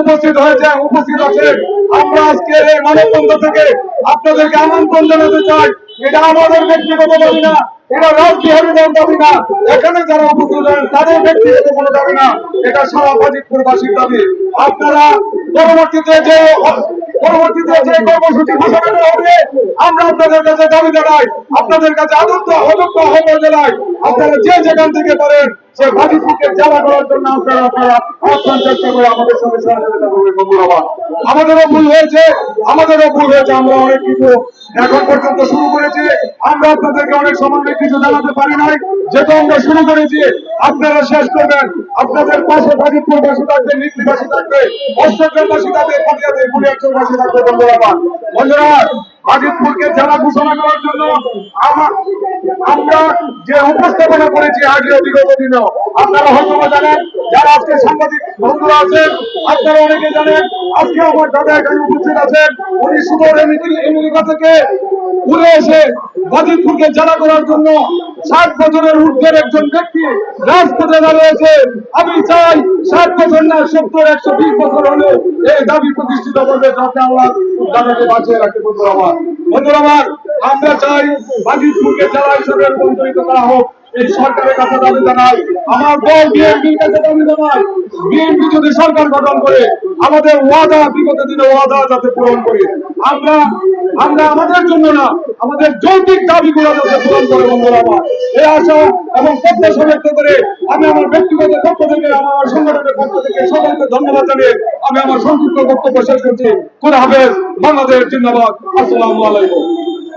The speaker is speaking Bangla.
উপস্থিত হয়েছে, উপস্থিত আছে। আমরা আজকে এই মানববন্ধ থেকে আপনাদেরকে আমন্ত্রণ জানাতে চাই, এটা আমাদের ব্যক্তিগত দাবি না, এটা রাজবিহারীদের দাবি না। এখানে যারা উপস্থিত হন তাদের ব্যক্তিগত কোনো দাবি না, এটা সারা বাজিতপুরবাসীর দাবি। আপনারা পরবর্তীতে যে পরবর্তীতে যে কর্মসূচি ঘোষণা হবে, আমরা আপনাদের কাছে দাবি জানাই, আপনাদের কাছে আদর্শ অযোগ্য আহ্বান জানাই, আপনারা যে যেখান থেকে পারেন সে বাজিপুরকে জ্বালা করার জন্য আপনারা আপনারা আহ্বান চেষ্টা করে আমাদের সঙ্গে সহযোগিতা। আমাদেরও ভুল হয়েছে, আমাদেরও ভুল হয়েছে, আমরা অনেক কিছু এখন পর্যন্ত শুরু করেছি। আমরা আপনাদেরকে অনেক সামান্য কিছু জানাতে পারি নাই। যেহেতু আমরা শুরু করেছি, আপনারা শেষ করবেন। আপনাদের পাশে বাজিতপুরবাসী থাকবে নীতিবাসী থাকবে অষ্টগ্রামবাসী থাকবে পাটিয়াতে বুড়িয়াচলবাসী থাকবে বন্ধুরা বন্ধুরা বাজিতপুরকে জেলা ঘোষণা করার আমার যে উপস্থাপনা করেছি আগে বিগত দিনেও, আপনারা হয়তো জানেন, যারা আজকে সাংবাদিক বন্ধুরা আছেন, আপনারা অনেকে জানেন, আজকে আমার দাদা এখানে উপস্থিত আছেন, উনি সুদূর আমেরিকা থেকে ঘুরে এসে বাজিতপুরকে জেলা করার জন্য ষাট বছরের ঊর্ধ্বের একজন ব্যক্তি রাজপথে দাঁড়িয়েছে আমি চাই ষাট বছর না, সত্তর, একশো বিশ বছর হলে এই দাবি প্রতিষ্ঠিত করবে, যাতে আল্লাহ দাদাকে বাঁচিয়ে রাখে। বন্ধুরা আমার বন্ধুরা আমার আমরা চাই বাজিতপুরকে জেলা হিসেবে রূপান্তরিত করা হোক। এই সরকারের কাছে দাবি জানাই, আমার দল বিএনপির কাছে দাবি জানাই, বিএনপি যদি সরকার গঠন করে, আমাদের ওয়াদা, বিগত দিনে ওয়াদা যাতে পূরণ করে। আমরা আমরা আমাদের জন্য না, আমাদের যৌক্তিক দাবিগুলো যাতে পূরণ করে বন্ধুরা আমার। এই আশা এবং প্রত্যাশা ব্যক্ত করে আমি আমার ব্যক্তিগত পক্ষ থেকে, আমার সংগঠনের পক্ষ থেকে সকলকে ধন্যবাদ জানিয়ে আমি আমার সংক্ষিপ্ত বক্তব্য শেষ করছি। খুদা হাফেজ, বাংলাদেশ জিন্দাবাদ। আসসালামু আলাইকুম।